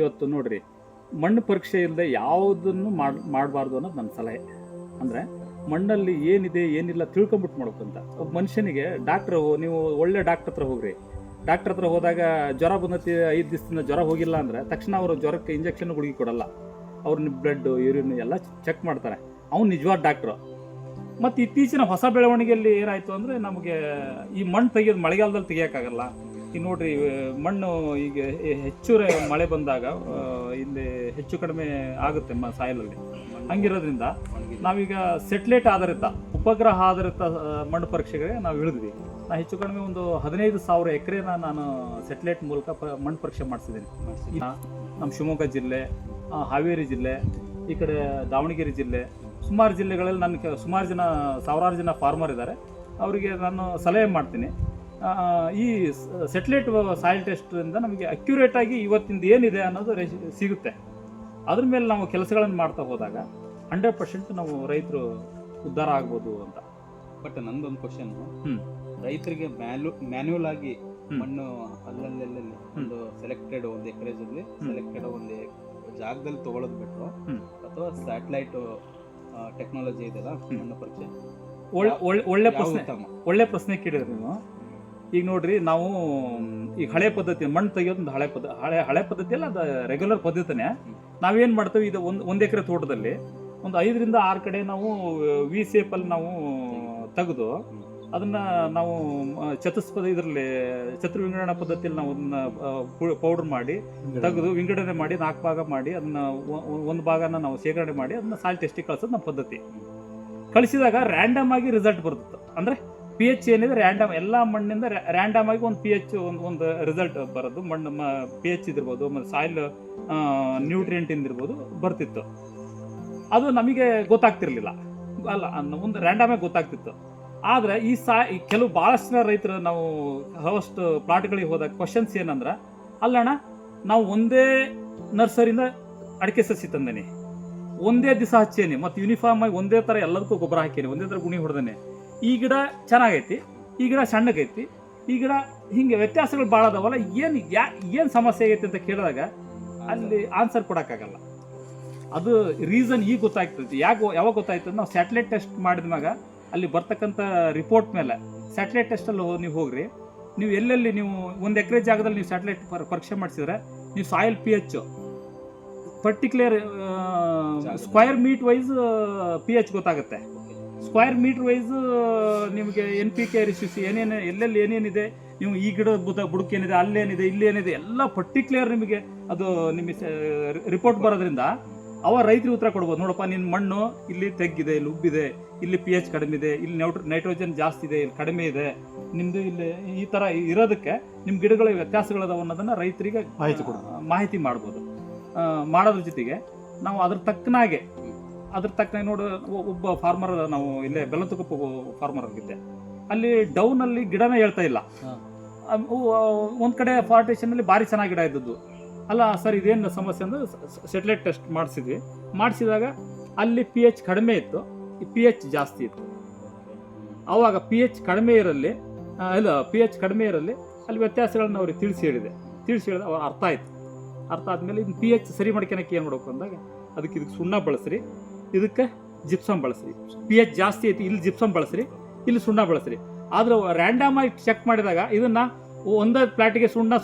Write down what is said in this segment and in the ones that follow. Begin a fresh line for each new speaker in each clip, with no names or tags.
ಇವತ್ತು ನೋಡ್ರಿ, ಮಣ್ಣು ಪರೀಕ್ಷೆ ಇಲ್ಲದೆ ಯಾವುದನ್ನು ಮಾಡ್, ಮಾಡಬಾರ್ದು ಅನ್ನೋದು ನನ್ನ ಸಲಹೆ. ಅಂದರೆ ಮಣ್ಣಲ್ಲಿ ಏನಿದೆ, ಏನಿಲ್ಲ ತಿಳ್ಕೊಂಬಿಟ್ಟು ಮಾಡ್ಬೇಕಂತ. ಒಬ್ಬ ಮನುಷ್ಯನಿಗೆ ಡಾಕ್ಟ್ರ್ ನೀವು ಒಳ್ಳೆ ಡಾಕ್ಟ್ರ್ ಹತ್ರ ಹೋಗ್ರಿ. ಡಾಕ್ಟ್ರ್ ಹತ್ರ ಹೋದಾಗ ಜ್ವರ ಬಂದತಿ, ಐದು ದಿವಸದಿಂದ ಜ್ವರ ಹೋಗಿಲ್ಲ ಅಂದರೆ ತಕ್ಷಣ ಅವರು ಜ್ವರಕ್ಕೆ ಇಂಜೆಕ್ಷನ್ ಗುಳಿಗೆ ಕೊಡಲ್ಲ. ಅವ್ರನ್ನ ಬ್ಲಡ್ ಯೂರಿನ್ ಎಲ್ಲ ಚೆಕ್ ಮಾಡ್ತಾರೆ. ಅವ್ನು ನಿಜವಾದ ಡಾಕ್ಟ್ರು ಮತ್ತು ಇತ್ತೀಚಿನ ಹೊಸ ಬೆಳವಣಿಗೆಯಲ್ಲಿ ಏನಾಯಿತು ಅಂದರೆ ನಮಗೆ ಈ ಮಣ್ಣು ತೆಗೆಯೋದು ಮಳೆಗಾಲದಲ್ಲಿ ತೆಗಿಯೋಕ್ಕಾಗಲ್ಲ. ಈಗ ನೋಡ್ರಿ ಮಣ್ಣು ಈಗ ಹೆಚ್ಚು ಮಳೆ ಬಂದಾಗ ಇಲ್ಲಿ ಹೆಚ್ಚು ಕಡಿಮೆ ಆಗುತ್ತೆ ಮ ಸಾಯಲಲ್ಲಿ. ಹಂಗಿರೋದ್ರಿಂದ ನಾವೀಗ ಸೆಟ್ಲೈಟ್ ಆಧಾರಿತ ಉಪಗ್ರಹ ಆಧಾರಿತ ಮಣ್ಣು ಪರೀಕ್ಷೆಗೆ ನಾವು ಇಳಿದ್ವಿ. ನಾ ಹೆಚ್ಚು ಕಡಿಮೆ ಒಂದು ಹದಿನೈದು ಸಾವಿರ ಎಕರೆನ ನಾನು ಸೆಟ್ಲೈಟ್ ಮೂಲಕ ಪ ಮಣ್ಣು ಪರೀಕ್ಷೆ ಮಾಡಿಸಿದ್ದೀನಿ. ನಮ್ಮ ಶಿವಮೊಗ್ಗ ಜಿಲ್ಲೆ ಹಾವೇರಿ ಜಿಲ್ಲೆ ಈ ಕಡೆ ದಾವಣಗೆರೆ ಜಿಲ್ಲೆ ಸುಮಾರು ಜಿಲ್ಲೆಗಳಲ್ಲಿ ನನ್ನ ಸುಮಾರು ಜನ ಸಾವಿರಾರು ಜನ ಫಾರ್ಮರ್ ಇದ್ದಾರೆ ಅವರಿಗೆ ನಾನು ಸಲಹೆ ಮಾಡ್ತೀನಿ. ಈ ಸೆಟ್ಲೈಟ್ ಸಾಯಿಲ್ ಟೆಸ್ಟಿಂದ ನಮಗೆ ಅಕ್ಯುರೇಟ್ ಆಗಿ ಇವತ್ತಿಂದ ಏನಿದೆ ಅನ್ನೋದು ಸಿಗುತ್ತೆ. ಅದ್ರ ಮೇಲೆ ನಾವು ಕೆಲಸಗಳನ್ನು ಮಾಡ್ತಾ ಹೋದಾಗ ಹಂಡ್ರೆಡ್ ಪರ್ಸೆಂಟ್ ನಾವು ರೈತರು ಉದ್ಧಾರ ಆಗ್ಬೋದು ಅಂತ.
ಬಟ್ ನಂದೊಂದು ಕ್ವಶನ್. ರೈತರಿಗೆ ಮ್ಯಾಲು ಮ್ಯಾನ್ಯುವಲ್ ಆಗಿ ಮಣ್ಣು ಅಲ್ಲಲ್ಲಿ ಒಂದು ಸೆಲೆಕ್ಟೆಡ್ ಒಂದು ಎಕರೇಜ್ ಅಲ್ಲಿ ಸೆಲೆಕ್ಟೆಡ್ ಒಂದು ಜಾಗದಲ್ಲಿ ತಗೊಳ್ಳೋದು
ಬಿಟ್ಟು
ಅಥವಾ ಸ್ಯಾಟಲೈಟ್ ಟೆಕ್ನಾಲಜಿ ಇದೆಯಲ್ಲ
ಹ್ಮ್.
ಮಣ್ಣು ಪರೀಕ್ಷೆ
ಒಳ್ಳೆ ಪ್ರಶ್ನೆ. ಒಳ್ಳೆ ಪ್ರಶ್ನೆ ಕೇಳಿದ್ರಿ ನೀವು. ಈಗ ನೋಡ್ರಿ ನಾವು ಈಗ ಹಳೆ ಪದ್ಧತಿ ಮಣ್ಣು ತೆಗಿಯೋದು ಒಂದು ಹಳೆ ಪದ್ಧತಿ ಹಳೆ ಹಳೆ ಪದ್ಧತಿ ಅಲ್ಲ ಅದು ರೆಗ್ಯುಲರ್ ಪದ್ಧತಿನೇ. ನಾವೇನು ಮಾಡ್ತೇವೆ ಇದು ಒಂದು ಒಂದು ಎಕರೆ ತೋಟದಲ್ಲಿ ಒಂದು ಐದರಿಂದ ಆರು ಕಡೆ ನಾವು ವಿ ಸೇಪಲ್ಲಿ ನಾವು ತೆಗೆದು ಅದನ್ನ ನಾವು ಚತುಸ್ಪದ ಇದರಲ್ಲಿ ಚತುರ್ ವಿಂಗಡಣಾ ಪದ್ಧತಿಯಲ್ಲಿ ನಾವು ಅದನ್ನ ಪೌಡರ್ ಮಾಡಿ ತೆಗೆದು ವಿಂಗಡಣೆ ಮಾಡಿ ನಾಲ್ಕು ಭಾಗ ಮಾಡಿ ಅದನ್ನ ಒಂದು ಭಾಗನ ನಾವು ಶೇಖರಣೆ ಮಾಡಿ ಅದನ್ನ ಸಾಲ್ ಟೆಸ್ಟಿಗೆ ಕಳ್ಸೋದು ನಮ್ಮ ಪದ್ಧತಿ. ಕಳಿಸಿದಾಗ ರ್ಯಾಂಡಮ್ ಆಗಿ ರಿಸಲ್ಟ್ ಬರ್ತದೆ. ಅಂದ್ರೆ ಪಿ ಎಚ್ ಏನಿದೆ ರ್ಯಾಂಡಮ್ ಎಲ್ಲ ಮಣ್ಣಿಂದ ರ್ಯಾಂಡಮ್ ಆಗಿ ಒಂದು ಪಿ ಎಚ್ ಒಂದು ಒಂದು ರಿಸಲ್ಟ್ ಬರೋದು. ಮಣ್ಣು ಪಿ ಎಚ್ ಇದಿರ್ಬೋದು ಮತ್ತು ಸಾಯಿಲ್ ನ್ಯೂಟ್ರಿಯೆಂಟ್ ಇಂದಿರ್ಬೋದು, ಬರ್ತಿತ್ತು. ಅದು ನಮಗೆ ಗೊತ್ತಾಗ್ತಿರ್ಲಿಲ್ಲ. ಅಲ್ಲ, ಅನ್ನ- ಒಂದು ರ್ಯಾಂಡಮ್ ಆಗಿ ಗೊತ್ತಾಗ್ತಿತ್ತು. ಆದರೆ ಈ ಸಾ ಕೆಲವು ಭಾಳಷ್ಟು ರೈತರು ನಾವು ಹಲವಷ್ಟು ಪ್ಲಾಟ್ಗಳಿಗೆ ಹೋದಾಗ ಕ್ವಶನ್ಸ್ ಏನಂದ್ರೆ, ಅಲ್ಲಣ್ಣ, ನಾವು ಒಂದೇ ನರ್ಸರಿಯಿಂದ ಅಡಿಕೆ ಸಸಿ ತಂದೇನೆ. ಒಂದೇ ದಿವಸ ಹಚ್ಚೇನಿ, ಮತ್ತು ಯೂನಿಫಾರ್ಮ್ ಆಗಿ ಒಂದೇ ಥರ ಎಲ್ಲದಕ್ಕೂ ಗೊಬ್ಬರ ಹಾಕೇನಿ, ಒಂದೇ ಥರ ಗುಣಿ ಹೊಡೆದೇನೆ. ಈ ಗಿಡ ಚೆನ್ನಾಗೈತಿ ಈ ಗಿಡ ಸಣ್ಣಗೈತಿ ಈ ಗಿಡ ಹಿಂಗೆ ವ್ಯತ್ಯಾಸಗಳು ಭಾಳ ಅದಾವಲ್ಲ ಏನು ಯಾ ಏನು ಸಮಸ್ಯೆ ಆಗೈತಿ ಅಂತ ಕೇಳಿದಾಗ ಅಲ್ಲಿ ಆನ್ಸರ್ ಕೊಡೋಕ್ಕಾಗಲ್ಲ. ಅದು ರೀಸನ್ ಈಗ ಗೊತ್ತಾಗ್ತೈತಿ. ಯಾಕೆ ಯಾವಾಗ ಗೊತ್ತಾಯ್ತು ನಾವು ಸ್ಯಾಟಲೈಟ್ ಟೆಸ್ಟ್ ಮಾಡಿದ್ಮ್ಯಾಗ ಅಲ್ಲಿ ಬರ್ತಕ್ಕಂಥ ರಿಪೋರ್ಟ್ ಮೇಲೆ ಸ್ಯಾಟಲೈಟ್ ಟೆಸ್ಟಲ್ಲಿ ನೀವು ಹೋಗ್ರಿ. ನೀವು ಎಲ್ಲೆಲ್ಲಿ ನೀವು ಒಂದು ಎಕರೆ ಜಾಗದಲ್ಲಿ ನೀವು ಸ್ಯಾಟಲೈಟ್ ಪರೀಕ್ಷೆ ಮಾಡಿಸಿದ್ರೆ ನೀವು soil P H particular square metre wise P H ಗೊತ್ತಾಗುತ್ತೆ. ಸ್ಕ್ವೈರ್ ಮೀಟರ್ ವೈಸ್ ನಿಮಗೆ ಎನ್ ಪಿ ಕೆ ರಿಸಿಸಿ ಏನೇನು ಎಲ್ಲೆಲ್ಲಿ ಏನೇನಿದೆ ನೀವು ಈ ಗಿಡ ಬುದ ಬುಡಕ್ಕೇನಿದೆ ಅಲ್ಲೇನಿದೆ ಇಲ್ಲೇನಿದೆ ಎಲ್ಲ ಪರ್ಟಿಕ್ಯುಲರ್ ನಿಮಗೆ ಅದು ನಿಮಗೆ ರಿಪೋರ್ಟ್ ಬರೋದ್ರಿಂದ ಅವ ರೈತರಿಗೆ ಉತ್ತರ ಕೊಡ್ಬೋದು. ನೋಡಪ್ಪ ನಿನ್ನ ಮಣ್ಣು ಇಲ್ಲಿ ತೆಗ್ಗಿದೆ ಇಲ್ಲಿ ಉಬ್ಬಿದೆ ಇಲ್ಲಿ ಪಿ ಎಚ್ ಕಡಿಮೆ ಇದೆ ಇಲ್ಲಿ ನೈಟ್ರೋ ನೈಟ್ರೋಜನ್ ಜಾಸ್ತಿ ಇದೆ ಇಲ್ಲಿ ಕಡಿಮೆ ಇದೆ. ನಿಮ್ಮದು ಇಲ್ಲಿ ಈ ಥರ ಇರೋದಕ್ಕೆ ನಿಮ್ಮ ಗಿಡಗಳ ವ್ಯತ್ಯಾಸಗಳದಾವ ಅನ್ನೋದನ್ನು ರೈತರಿಗೆ
ಮಾಹಿತಿ
ಕೊಡೋದು ಮಾಹಿತಿ ಮಾಡ್ಬೋದು. ಮಾಡೋದ್ರ ಜೊತೆಗೆ ನಾವು ಅದ್ರ ತಕ್ಕನಾಗೆ ಅದ್ರ ತಕ್ಕ ನೋಡು ಒಬ್ಬ ಫಾರ್ಮರ್ ನಾವು ಇಲ್ಲೇ ಬೆಲ್ಲತುಕಪ್ಪ ಫಾರ್ಮರ್ ಆಗಿದ್ದೆ. ಅಲ್ಲಿ ಡೌನ್ ಅಲ್ಲಿ ಗಿಡನೇ ಹೇಳ್ತಾ ಇಲ್ಲ. ಒಂದ್ ಕಡೆ ಪಾರ್ಟೇಷನ್ ಅಲ್ಲಿ ಭಾರಿ ಚೆನ್ನಾಗಿ ಗಿಡ ಇದ್ದದ್ದು. ಅಲ್ಲ ಸರ್ ಇದೇನು ಸಮಸ್ಯೆ ಅಂದ್ರೆ ಸೆಟಲೈಟ್ ಟೆಸ್ಟ್ ಮಾಡಿಸಿದ್ವಿ. ಮಾಡಿಸಿದಾಗ ಅಲ್ಲಿ ಪಿ ಎಚ್ ಕಡಿಮೆ ಇತ್ತು. ಪಿ ಎಚ್ ಜಾಸ್ತಿ ಇತ್ತು. ಅವಾಗ ಪಿ ಎಚ್ ಕಡಿಮೆ ಇರಲಿ ಇಲ್ಲ ಪಿ ಎಚ್ ಕಡಿಮೆ ಇರಲಿ ಅಲ್ಲಿ ವ್ಯತ್ಯಾಸಗಳನ್ನ ಅವ್ರಿಗೆ ತಿಳಿಸಿ ಹೇಳಿದೆ. ತಿಳಿಸಿ ಹೇಳಿದೆ ಅವ್ರ ಅರ್ಥ ಆಯ್ತು. ಅರ್ಥ ಆದ್ಮೇಲೆ ಇನ್ನು ಪಿ ಎಚ್ ಸರಿ ಮಾಡ್ಕೊಳಕ್ಕೆ ಏನು ಮಾಡಬೇಕು ಅಂದಾಗ ಅದಕ್ಕೆ ಇದಕ್ಕೆ ಸುಣ್ಣ ಬಳಸ್ರಿ. ಇದಕ್ಕೆ ಜಿಪ್ಸಮ್ ಬಳಸ್ರಿ. ಪಿ ಎಚ್ ಜಾಸ್ತಿ ಐತಿ ಇಲ್ಲಿ ಜಿಪ್ಸಮ್ ಬಳಸ್ರಿ ಇಲ್ಲಿ ಸುಣ್ಣ ಬಳಸ್ರಿ. ಆದ್ರೆ ರ್ಯಾಂಡಮ್ ಆಗಿ ಚೆಕ್ ಮಾಡಿದಾಗ ಇದನ್ನ ಒಂದೇ ಪ್ಲಾಟಿಗೆ ಸುಣ್ಣ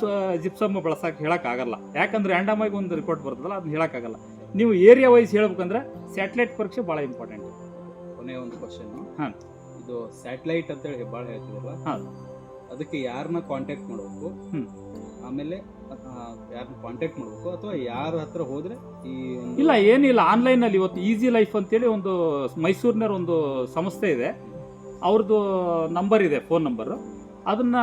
ಜಿಪ್ಸಮ್ ಬಳಸಕ್ಕೆ ಹೇಳೋಕ್ಕಾಗಲ್ಲ. ಯಾಕಂದ್ರೆ ರ್ಯಾಂಡಮ್ ಆಗಿ ಒಂದು ರಿಪೋರ್ಟ್ ಬರ್ತದಲ್ಲ ಅದನ್ನ ಹೇಳೋಕ್ಕಾಗಲ್ಲ. ನೀವು ಏರಿಯಾ ವೈಸ್ ಹೇಳ್ಬೇಕಂದ್ರೆ ಸ್ಯಾಟಲೈಟ್ ಪರೀಕ್ಷೆ ಭಾಳ ಇಂಪಾರ್ಟೆಂಟ್
ಕೊನೆಯ ಒಂದು ಕ್ವಶನ್
ಹಾಂ.
ಇದು ಸ್ಯಾಟಲೈಟ್ ಅಂತ ಹೇಳಿ ಭಾಳ ಹೇಳ್ತಿದ್ರಲ್ಲ?
ಹಾಂ.
ಅದಕ್ಕೆ ಯಾರನ್ನ ಕಾಂಟ್ಯಾಕ್ಟ್ ಮಾಡಬೇಕು?
ಹ್ಞೂ
ಆಮೇಲೆ ಯಾರನ್ನ ಕಾಂಟ್ಯಾಕ್ಟ್ ಮಾಡಬೇಕು ಅಥವಾ ಯಾರ ಹತ್ರ ಹೋದ್ರೆ
ಇಲ್ಲ, ಏನಿಲ್ಲ ಆನ್ಲೈನಲ್ಲಿ ಇವತ್ತು ಈಸಿ ಲೈಫ್ ಅಂತೇಳಿ ಒಂದು ಮೈಸೂರಿನವ್ರ ಒಂದು ಸಂಸ್ಥೆ ಇದೆ. ಅವ್ರದ್ದು ನಂಬರ್ ಇದೆ ಫೋನ್ ನಂಬರು ಅದನ್ನ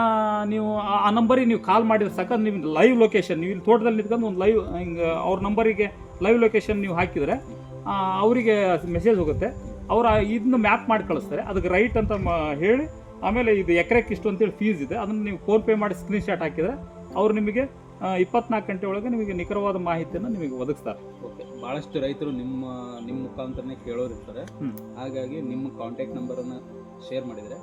ನೀವು ಆ- ನಂಬರಿಗೆ ನೀವು ಕಾಲ್ ಮಾಡಿದ್ರೆ ಸಾಕ ನೀವು ಲೈವ್ ಲೊಕೇಶನ್ ನೀವು ಇಲ್ಲಿ ತೋಟದಲ್ಲಿ ನಿಂತ್ಕೊಂಡು ಒಂದು ಲೈವ್ ಹಿಂಗೆ ಅವ್ರ ನಂಬರಿಗೆ ಲೈವ್ ಲೊಕೇಶನ್ ನೀವು ಹಾಕಿದರೆ ಅವರಿಗೆ ಮೆಸೇಜ್ ಹೋಗುತ್ತೆ. ಅವ್ರು ಇದನ್ನ ಮ್ಯಾಪ್ ಮಾಡಿ ಕಳಿಸ್ತಾರೆ. ಅದಕ್ಕೆ ರೈಟ್ ಅಂತ ಹೇಳಿ, ಆಮೇಲೆ ಇದು ಎಕರೆಕ್ಕೆ ಇಷ್ಟು ಅಂತೇಳಿ ಫೀಸ್ ಇದೆ. ಅದನ್ನು ನೀವು ಫೋನ್ ಪೇ ಮಾಡಿ ಸ್ಕ್ರೀನ್ ಶಾಟ್ ಹಾಕಿದರೆ, ಅವ್ರು ನಿಮಗೆ ಇಪ್ಪತ್ನಾಲ್ಕು ಗಂಟೆ ಒಳಗೆ ನಿಮಗೆ ನಿಖರವಾದ ಮಾಹಿತಿಯನ್ನು ನಿಮಗೆ ಒದಗಿಸ್ತಾರೆ.
ಓಕೆ ಬಹಳಷ್ಟು ರೈತರು ನಿಮ್ಮ ನಿಮ್ಮ ಮುಖಾಂತರನೇ
ಕೇಳೋರಿರ್ತಾರೆ
ಹಾಗಾಗಿ ನಿಮ್ಮ ಕಾಂಟ್ಯಾಕ್ಟ್ ನಂಬರನ್ನು ಶೇರ್ ಮಾಡಿದ್ರೆ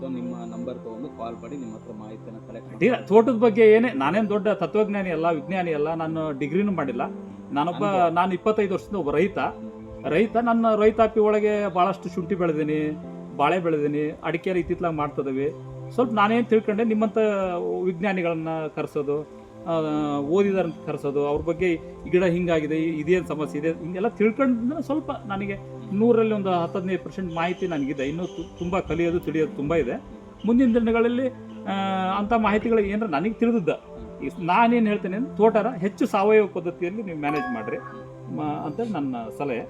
ಸೊ ನಿಮ್ಮ ನಂಬರ್ ತಗೊಂಡು ಕಾಲ್ ಮಾಡಿ ನಿಮ್ಮ ಹತ್ರ ಮಾಹಿತಿಯನ್ನು ಕಲೆಕ್ಟ್
ತೋಟದ ಬಗ್ಗೆ ಏನೇ ನಾನೇನು ದೊಡ್ಡ ತತ್ವಜ್ಞಾನಿ ಅಲ್ಲ ವಿಜ್ಞಾನಿ ಅಲ್ಲ ನಾನು ಡಿಗ್ರಿನೂ ಮಾಡಿಲ್ಲ. ನಾನೊಬ್ಬ. ನಾನು ಇಪ್ಪತ್ತೈದು ವರ್ಷದಿಂದ ಒಬ್ಬ ರೈತ. ರೈತ ನನ್ನ ರೈತಾಪಿ ಒಳಗೆ ಭಾಳಷ್ಟು ಶುಂಠಿ ಬೆಳೆದೀನಿ ಬಾಳೆ ಬೆಳೆದೀನಿ ಅಡಿಕೆ ಇತ್ತಿತ್ತಲಾಗಿ ಮಾಡ್ತದವಿ. ಸ್ವಲ್ಪ ನಾನೇನು ತಿಳ್ಕೊಂಡೆ ನಿಮ್ಮಂಥ ವಿಜ್ಞಾನಿಗಳನ್ನ ಕರೆಸೋದು ಓದಿದಾರನ್ನ ಕರೆಸೋದು, ಅವ್ರ ಬಗ್ಗೆ ಗಿಡ ಹಿಂಗಾಗಿದೆ, ಇದೇನು ಸಮಸ್ಯೆ ಇದೆ, ಹಿಂಗೆಲ್ಲ ತಿಳ್ಕೊಂಡ್ರೆ ಸ್ವಲ್ಪ ನನಗೆ ನೂರಲ್ಲಿ ಒಂದು ಹತ್ತು ಹದಿನೈದು ಪರ್ಸೆಂಟ್ ಮಾಹಿತಿ ನನಗಿದೆ. ಇನ್ನೂ ತುಂಬ ಕಲಿಯೋದು, ತಿಳಿಯೋದು ತುಂಬ ಇದೆ. ಮುಂದಿನ ದಿನಗಳಲ್ಲಿ ಅಂಥ ಮಾಹಿತಿಗಳು ಏನಾರ ನನಗೆ ತಿಳಿದಿದ್ದ. ನಾನೇನು ಹೇಳ್ತೇನೆ ಅಂದ್ರೆ ತೋಟರ ಹೆಚ್ಚು ಸಾವಯವ ಪದ್ಧತಿಯಲ್ಲಿ ನೀವು ಮ್ಯಾನೇಜ್ ಮಾಡಿರಿ. ಅಂತ ನನ್ನ ಸಲಹೆ.